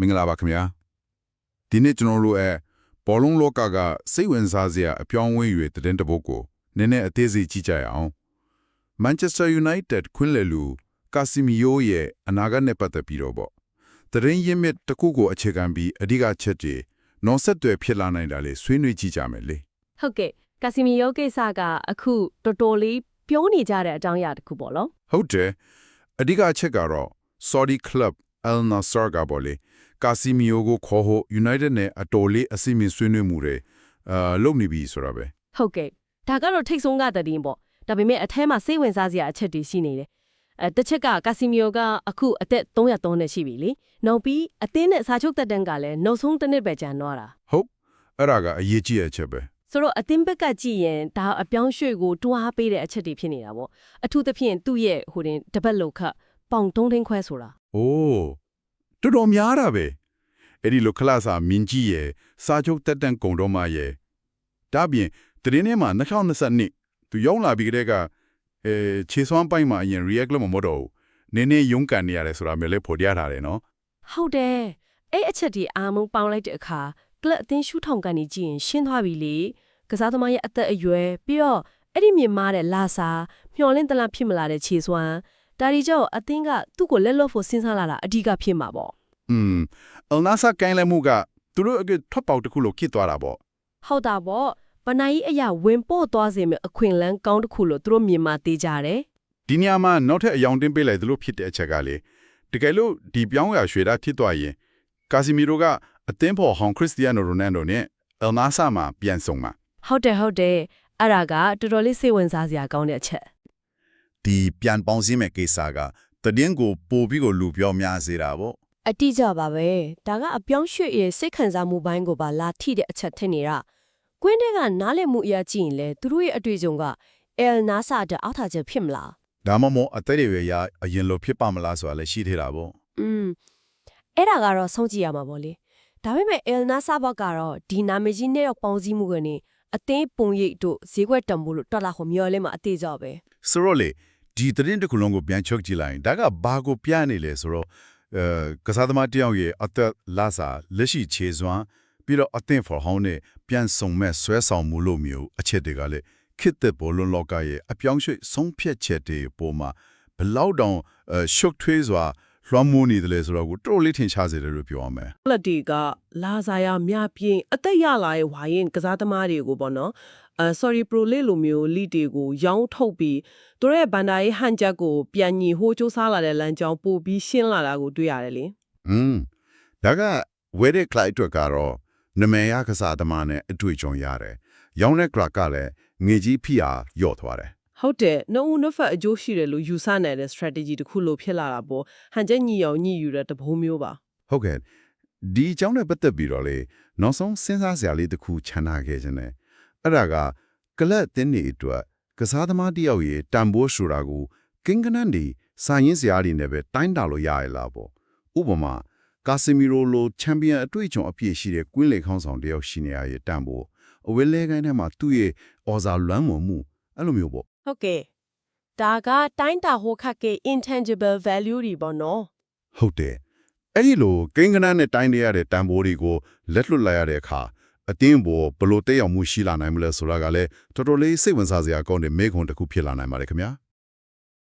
မင်္ဂလာပါခင်ဗျာဒီနေ့ကျွန်တော်တို့ရဲ့ဘောလုံးလောကကစိတ်ဝင်စားစရာအပြောင်းအလဲတွေတည်တဲ့ပုတ်ကိုနည်းနည်းအသေးစိတ်ကြည့်ကြရအောင် Manchester United ခွင့်လည်လူကာစီမီယိုရဲ့အနာဂတ်နဲ့ပတ်သက်ပြီးတော့ပေါ့တရင်ရင်းမြစ်တစ်ခုကိုအခြေခံပြီးအဓိကချက်တွေနော်ဆက်တွေဖြစ်လာနိုင်တာလေဆွေးနွေးကြည့်ကြမယ်လေဟုတ်ကဲ့ကာစီမီယိုကိစ္စကအခုတော်တော်လေးပြောနေကြတဲ့အကြောင်းအရာတစ်ခုပေါ့နော်ဟုတ်တယ်အဓိကအချက်ကတော့ Saudi Club Al Nassr ကပေါ့လေကာစီမီယိုကိုခေါ်ဖို့ United နဲ့အတော်လေးအစီအမံဆွေးနွေးမှုတွေအာလုပ်နေပြီဆိုတာပဲဟုတ်ကဲ့ဒါကတော့ထိတ်ဆုံးကတည်းကပေါ့ဒါပေမဲ့အထဲမှာစိတ်ဝင်စားစရာအချက်တွေရှိနေတယ်အဲတစ်ချက်ကကာစီမီယိုကအခုအသက်303နဲ့ရှိပြီလေနောက်ပြီးအသင်းနဲ့စာချုပ်တက်တန်းကလည်းနောက်ဆုံးတစ်နှစ်ပဲကျန်တော့တာဟုတ်အဲ့ဒါကအရေးကြီးတဲ့အချက်ပဲဆိုတော့အသင်းဘက်ကကြည့်ရင်ဒါအပြောင်းရွှေ့ကိုတွားပေးတဲ့အချက်တွေဖြစ်နေတာပေါ့အထူးသဖြင့်သူ့ရဲ့ဟိုတင်တပတ်လောက်ခတ် ပေါင်3ထင်းခွဲဆိုတာ။အိုးတော်တော်များတာပဲ။အဲ့ဒီလိုခလာစာမင်းကြီးရဲ့စာချုပ်တက်တန့်ကုံတော်မရဲ့ဒါပြင်တရင်ထဲမှာ2022သူရောက်လာပြီးကတည်းကအဲခြေစွမ်းပိုင်းမှာအရင် react လို့မမတော့ဘူး။နည်းနည်းရုန်းကန်နေရတယ်ဆိုတာမျိုးလည်းဖော်ပြထားတယ်နော်ဟုတ်တယ်အဲ့အချက်ဒီအာမုံပေါင်းလိုက်တဲ့အခါကလပ်အသင်းရှူထောင်ကနေကြည့်ရင်ရှင်းသွားပြီလေကစားသမားရဲ့အသက်အရွယ်ပြီးတော့အဲ့ဒီမြင်မာတဲ့လာစာမျောလင်းတလားဖြစ်မလာတဲ့ခြေစွမ်း ဒါဒီကြောင့်အသင်းကသူ့ကိုလက်လွတ်ဖို့စဉ်းစားလာတာအဓိကဖြစ်မှာပေါ့။อืมအလနာဆာကိုင်းလဲမှုကသူတို့အကထွက်ပေါက်တစ်ခုလို့ဖြစ်သွားတာပေါ့ဟုတ်တာပေါ့ပနိုင်ကြီးအရာဝင်ပို့သွားစေမယ့်အခွင့်အလန်းကောင်းတစ်ခုလို့သူတို့မြင်မာသေးကြတယ်။ဒီနေရာမှာနောက်ထပ်အယောင်တင်ပေးလိုက်သလိုဖြစ်တဲ့အချက်ကလေတကယ်လို့ဒီပြောင်းရရွှေတာဖြစ်သွားရင်ကာစီမီရိုကအသင်းဖော်ဟောင်ခရစ္စတီယာနိုရိုနယ်ဒိုနဲ့အယ်နာဆာမှာပြန်ဆုံမှာဟုတ်တယ်ဟုတ်တယ်အဲ့ဒါကတော်တော်လေးစိတ်ဝင်စားစရာကောင်းတဲ့အချက် ဒီပြန်ပေါင်းစည်းမဲ့ကိစ္စကတည်င်းကိုပို့ပြီးကိုလူပြောများစေတာပေါ့အတိအကျပါပဲဒါကအပြောင်းရွှေ့ရဲ့စိတ်ခံစားမှုပိုင်းကိုပါလာထိတဲ့အချက်ထင်နေတာကွင်းတဲ့ကနားလည်မှုအရာကြည့်ရင်လေသူတို့ရဲ့အတွေ့အကြုံကအယ်နာဆာတဲ့အောက်ထားချက်ဖြစ်မလားဒါမှမဟုတ်အသက်တွေရအရင်လိုဖြစ်ပါမလားဆိုတာလည်းရှိသေးတာပေါ့อืมအဲ့ဒါကတော့ဆုံးကြည့်ရမှာပေါ့လေဒါပေမဲ့အယ်နာဆာဘက်ကတော့ဒီနာမည်ကြီးနဲ့ရောက်ပေါင်းစည်းမှုကနေအသင်းပုံရိပ်တို့ဈေးကွက်တံမိုးလို့တော်လာဟိုမျော်လဲမှာအသေးကြောပဲဆိုတော့လေ ဒီတည်င်းတစ်ခုလုံးကိုပြန်ချုပ်ကြည့်လိုက်ရင်ဒါကဘာကိုပြနေလဲဆိုတော့အဲကစားသမားတယောက်ရဲ့အသက်လာစာလက်ရှိခြေစွမ်းပြီးတော့အသင့် for home နဲ့ပြန်ဆုံမဲ့ဆွဲဆောင်မှုလို့မျိုးအချက်တွေကလေခစ်တဲ့ဘောလုံးလောကရဲ့အပြောင်းရွှေ့ဆုံးဖြတ်ချက်တွေပေါ်မှာဘယ်လောက်တောင်အဲရှုပ်ထွေးစွာ လွှမ်းမိုးနေတယ်လဲဆိုတော့ကိုတော်တော်လေးထင်ရှားစေတယ်လို့ပြောရမယ်ကလပ်တွေကလာစာရမြပြင်းအသက်ရလာရဲ့ဝိုင်းရင်ကစားသမားတွေကိုပေါ့နော်အဲ sorry pro လေးလိုမျိုး lead တွေကိုရောင်းထုတ်ပြီးသူတို့ရဲ့ဘန်ဒါရေးဟန်ချက်ကိုပြန်ညီဟိုးစူးစားလာတဲ့လမ်းကြောင်းပို့ပြီးရှင်းလာတာကိုတွေ့ရတယ်လေ။อืมဒါကဝဲတဲ့ client အတွက်ကတော့နမရကစားသမားနဲ့အတွေ့အကြုံရတယ်။ရောင်းတဲ့ crack ကလည်းငွေကြီးဖိအားရော့သွားတယ် ဟုတ်တယ်နှုတ်ဦးနှုတ်ဖက်အကျိုးရှိတယ်လို့ယူဆနေတဲ့ strategy တစ်ခုလို့ဖြစ်လာတာပေါ့ဟန်ချက်ညီအောင်ညီယူတဲ့တဘုံမျိုးပါ။ဟုတ်ကဲ့ဒီအကြောင်းနဲ့ပတ်သက်ပြီးတော့လေနောက်ဆုံးစဉ်းစားစရာလေးတစ်ခုခြံထားခဲ့ခြင်းနဲ့အဲ့ဒါကကလပ်တင်းနေအတွက်ကစားသမားတစ်ယောက်ရဲ့တန်ဖိုးဆိုတာကိုကင်ကနန်ဒီစာရင်းစရာတွေနဲ့ပဲတိုင်းတာလို့ရရလားပေါ့။ဥပမာကာစီမီရိုလိုချန်ပီယံအတွေ့အကြုံအပြည့်ရှိတဲ့ကွင်းလေခေါင်းဆောင်တစ်ယောက်ရှိနေရရဲ့တန်ဖိုးအဝဲလဲကိုင်းထဲမှာသူ့ရဲ့အော်စာလွမ်းမွန်မှုအဲ့လိုမျိုးပေါ့ ဟုတ်ကဲ့ဒါကတိုင်းတာဟိုခက်က intangible value တွေပေါ့နော်ဟုတ်တယ်အဲ့ဒီလိုကိန်းကနန်းနဲ့တိုင်းနေရတဲ့တန်ဖိုးတွေကိုလက်လွတ်လိုက်ရတဲ့အခါအတင်းဘောဘလို့တက်ရောက်မှုရှိလာနိုင်မလဲဆိုတာကလည်းတော်တော်လေးစိတ်ဝင်စားစရာကောင်းတဲ့မေးခွန်းတစ်ခုဖြစ်လာနိုင်ပါတယ်ခင်ဗျာ